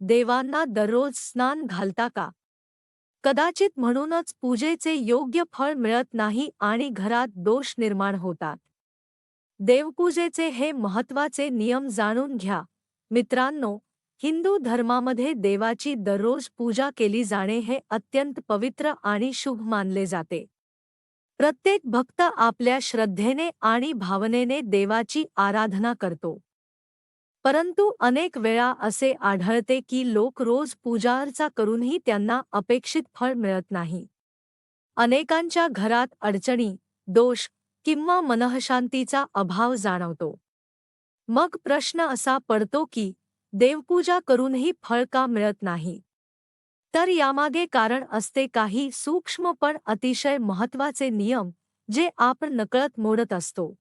देवांना दररोज स्नान घालता का? कदाचित म्हणूनच पूजेचे योग्य फळ मिळत नाही आणि घरात दोष निर्माण होतात. देवपूजेचे हे महत्त्वाचे नियम जाणून घ्या. मित्रांनो हिंदू धर्मामध्ये देवाची दररोज पूजा केली जाणे हे अत्यंत पवित्र आणि शुभ मानले जाते. प्रत्येक भक्त आपल्या श्रद्धेने आणि भावनेने देवाची आराधना करतो. परंतु अनेक वेळा असे आढळते की लोक रोज पूजाअर्चा करूनही त्यांना अपेक्षित फळ मिळत नाही. अनेकांच्या घरात अडचणी दोष किंवा मनःशांतीचा अभाव जाणवतो. मग प्रश्न असा पडतो की देवपूजा करूनही फळ का मिळत नाही? तर यामागे कारण असते काही सूक्ष्म पण अतिशय महत्त्वाचे नियम जे आपण नकळत मोडत असतो.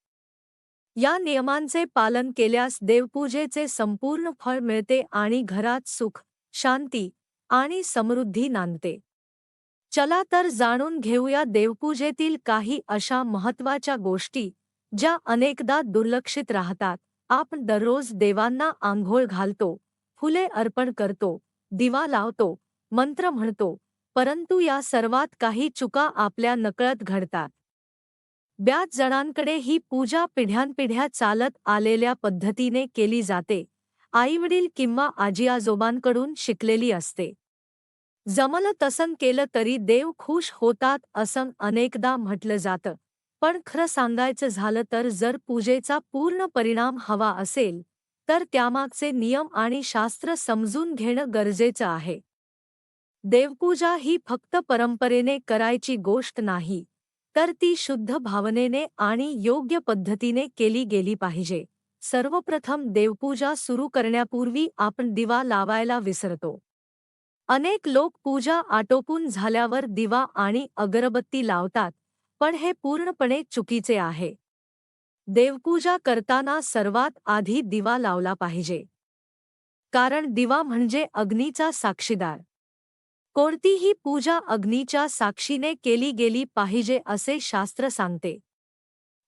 या नियमांचे पालन केल्यास देवपूजेचे संपूर्ण फळ मिळते आणि घरात सुख शांती आणि समृद्धी नांदते. चला तर जाणून घेऊया देवपूजेतील काही अशा महत्त्वाच्या गोष्टी ज्या अनेकदा दुर्लक्षित राहतात. आपण दररोज देवांना आंघोळ घालतो फुले अर्पण करतो दिवा लावतो मंत्र म्हणतो परंतु या सर्वात काही चुका आपल्या नकळत घडतात. ब्याच जणांकडे ही पूजा पिढ्यानपिढ्या चालत आलेल्या पद्धतीने केली जाते. आईवडील किंवा आजी आजोबांकडून शिकलेली असते. जमलं तसन केलं तरी देव खुश होतात असं अनेकदा म्हटलं जातं. पण खरं सांगायचं झालं तर जर पूजेचा पूर्ण परिणाम हवा असेल तर त्यामागचे नियम आणि शास्त्र समजून घेणं गरजेचं आहे. देवपूजा ही फक्त परंपरेने करायची गोष्ट नाही. तर ती शुद्ध भावनेने आणि योग्य पद्धतीने केली गेली पाहिजे. सर्वप्रथम देवपूजा सुरू करण्यापूर्वी आपण दिवा लावायला विसरतो. अनेक लोक पूजा आटोपून झाल्यावर दिवा आणि अगरबत्ती लावतात पण हे पूर्णपणे चुकीचे आहे. देवपूजा करताना सर्वात आधी दिवा लावला पाहिजे. कारण दिवा म्हणजे अग्नीचा साक्षीदार. कोणतीही पूजा अग्नीच्या साक्षीने केली गेली पाहिजे असे शास्त्र सांगते.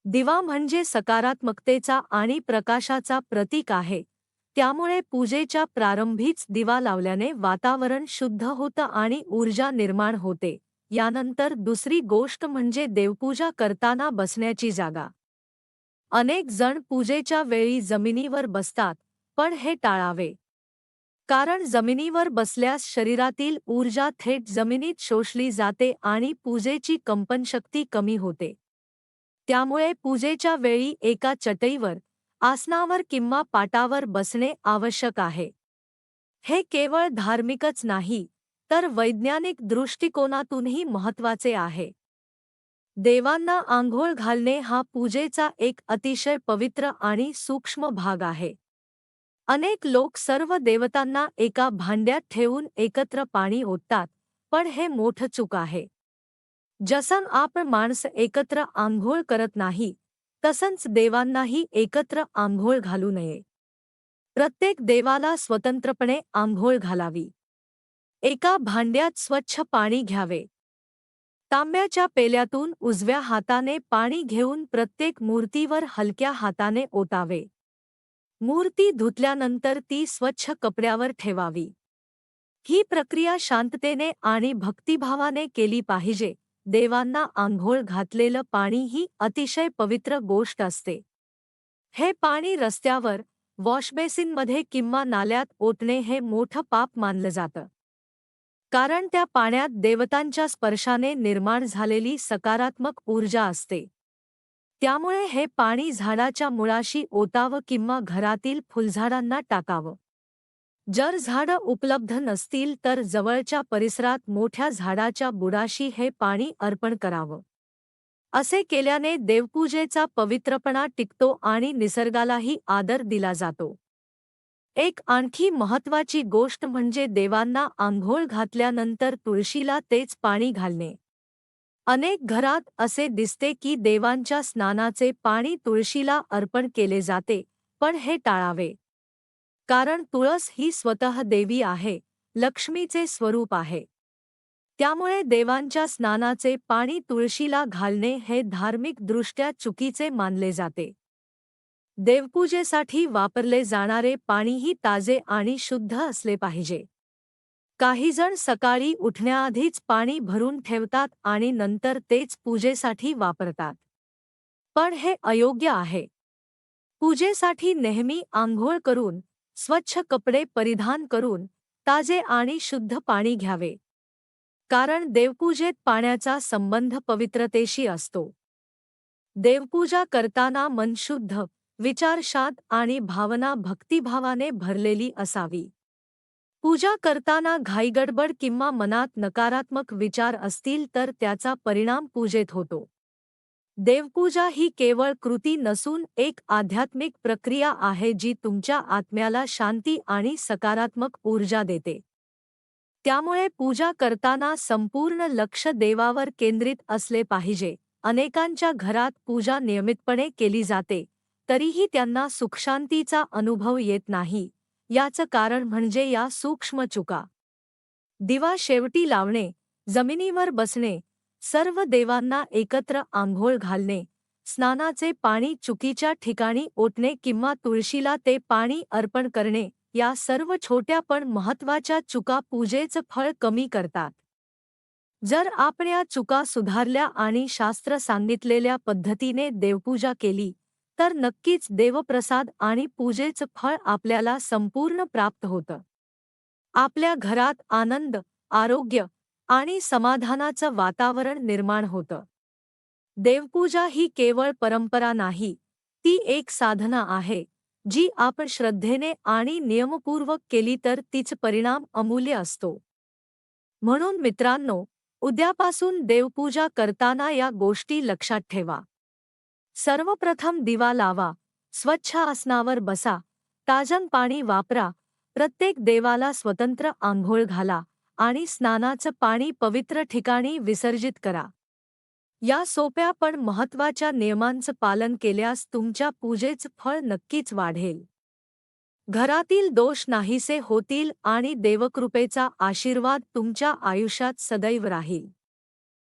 दिवा म्हणजे सकारात्मकतेचा आणि प्रकाशाचा प्रतीक आहे. त्यामुळे पूजेच्या प्रारंभीच दिवा लावल्याने वातावरण शुद्ध होतं आणि ऊर्जा निर्माण होते. यानंतर दुसरी गोष्ट म्हणजे देवपूजा करताना बसण्याची जागा. अनेक जण पूजेच्या वेळी जमिनीवर बसतात पण हे टाळावे. कारण जमिनीवर बसल्यास शरीरातील ऊर्जा थेट जमिनीत शोषली जाते आणि पूजेची कंपनशक्ती कमी होते. त्यामुळे पूजेच्या वेळी एका चटईवर आसनावर किंवा पाटावर बसणे आवश्यक आहे. हे केवळ धार्मिकच नाही तर वैज्ञानिक दृष्टिकोनातूनही महत्त्वाचे आहे. देवांना आंघोळ घालणे हा पूजेचा एक अतिशय पवित्र आणि सूक्ष्म भाग आहे. अनेक लोक सर्व देवतांना एका भांड्यात ठेवून एकत्र पाणी ओततात पण हे मोठं चूक आहे. जसं आपण माणसं एकत्र आंघोळ करत नाही तसंच देवांनाही एकत्र आंघोळ घालू नये. प्रत्येक देवाला स्वतंत्रपणे आंघोळ घालावी. एका भांड्यात स्वच्छ पाणी घ्यावे. तांब्याच्या पेल्यातून उजव्या हाताने पाणी घेऊन प्रत्येक मूर्तीवर हलक्या हाताने ओतावे. मूर्ती धुतल्यानंतर ती स्वच्छ कपड्यावर ठेवावी. ही प्रक्रिया शांततेने आणि भक्तिभावाने केली पाहिजे. देवांना आंघोळ घातलेलं पाणी ही अतिशय पवित्र गोष्ट असते. हे पाणी रस्त्यावर वॉशबेसिनमध्ये किंवा नाल्यात ओतणे हे मोठं पाप मानलं जातं. कारण त्या पाण्यात देवतांच्या स्पर्शाने निर्माण झालेली सकारात्मक ऊर्जा असते. त्यामुळे हे पाणी झाडाच्या मुळाशी ओतावं किंवा घरातील फुलझाडांना टाकावं. जर झाडं उपलब्ध नसतील तर जवळच्या परिसरात मोठ्या झाडाच्या बुडाशी हे पाणी अर्पण करावं. असे केल्याने देवपूजेचा पवित्रपणा टिकतो आणि निसर्गालाही आदर दिला जातो. एक आणखी महत्वाची गोष्ट म्हणजे देवांना आंघोळ घातल्यानंतर तुळशीला तेच पाणी घालणे. अनेक घरात असे दिसते की देवांच्या स्नानाचे पाणी तुळशीला अर्पण केले जाते पण हे टाळावे. कारण तुळस ही स्वतः देवी आहे लक्ष्मीचे स्वरूप आहे. त्यामुळे देवांच्या स्नानाचे पाणी तुळशीला घालणे हे धार्मिकदृष्ट्या चुकीचे मानले जाते. देवपूजेसाठी वापरले जाणारे पाणीही ताजे आणि शुद्ध असले पाहिजे. काहीजण सकाळी उठण्याआधीच पाणी भरून ठेवतात आणि नंतर तेच पूजेसाठी वापरतात. पण हे अयोग्य आहे. पूजेसाठी नेहमी आंघोळ करून स्वच्छ कपडे परिधान करून ताजे आणि शुद्ध पाणी घ्यावे. कारण देवपूजेत पाण्याचा संबंध पवित्रतेशी असतो. देवपूजा करताना मन शुद्ध विचारशात आणि भावना भक्तिभावाने भरलेली असावी. पूजा करताना घाईगडबड किंवा मनात नकारात्मक विचार असतील तर त्याचा परिणाम पूजेत होतो. देवपूजा ही केवळ कृती नसून एक आध्यात्मिक प्रक्रिया आहे जी तुमच्या आत्म्याला शांती आणि सकारात्मक ऊर्जा देते. त्यामुळे पूजा करताना संपूर्ण लक्ष देवावर केंद्रित असले पाहिजे. अनेकांच्या घरात पूजा नियमितपणे केली जाते तरीही त्यांना सुखशांतीचा अनुभव येत नाही. याचं कारण म्हणजे या सूक्ष्म चुका. दिवा शेवटी लावणे जमिनीवर बसणे सर्व देवांना एकत्र आंघोळ घालणे स्नानाचे पाणी चुकीच्या ठिकाणी ओतणे किंवा तुळशीला ते पाणी अर्पण करणे या सर्व छोट्या पण महत्त्वाच्या चुका पूजेचं फळ कमी करतात. जर आपण या चुका सुधारल्या आणि शास्त्र सांगितलेल्या पद्धतीने देवपूजा केली तर नक्कीच देवप्रसाद आणि पूजेचं फळ आपल्याला संपूर्ण प्राप्त होतं. आपल्या घरात आनंद आरोग्य आणि समाधानाचं वातावरण निर्माण होतं. देवपूजा ही केवळ परंपरा नाही ती एक साधना आहे जी आपण श्रद्धेने आणि नियमपूर्वक केली तर तिच परिणाम अमूल्य असतो. म्हणून मित्रांनो उद्यापासून देवपूजा करताना या गोष्टी लक्षात ठेवा. सर्वप्रथम दिवा लावा स्वच्छ आसनावर बसा ताजन पाणी वापरा प्रत्येक देवाला स्वतंत्र आंघोळ घाला आणि स्नानाचं पाणी पवित्र ठिकाणी विसर्जित करा. या सोप्या पण महत्त्वाच्या नियमांचं पालन केल्यास तुमच्या पूजेचं फळ नक्कीच वाढेल. घरातील दोष नाहीसे होतील आणि देवकृपेचा आशीर्वाद तुमच्या आयुष्यात सदैव राहील.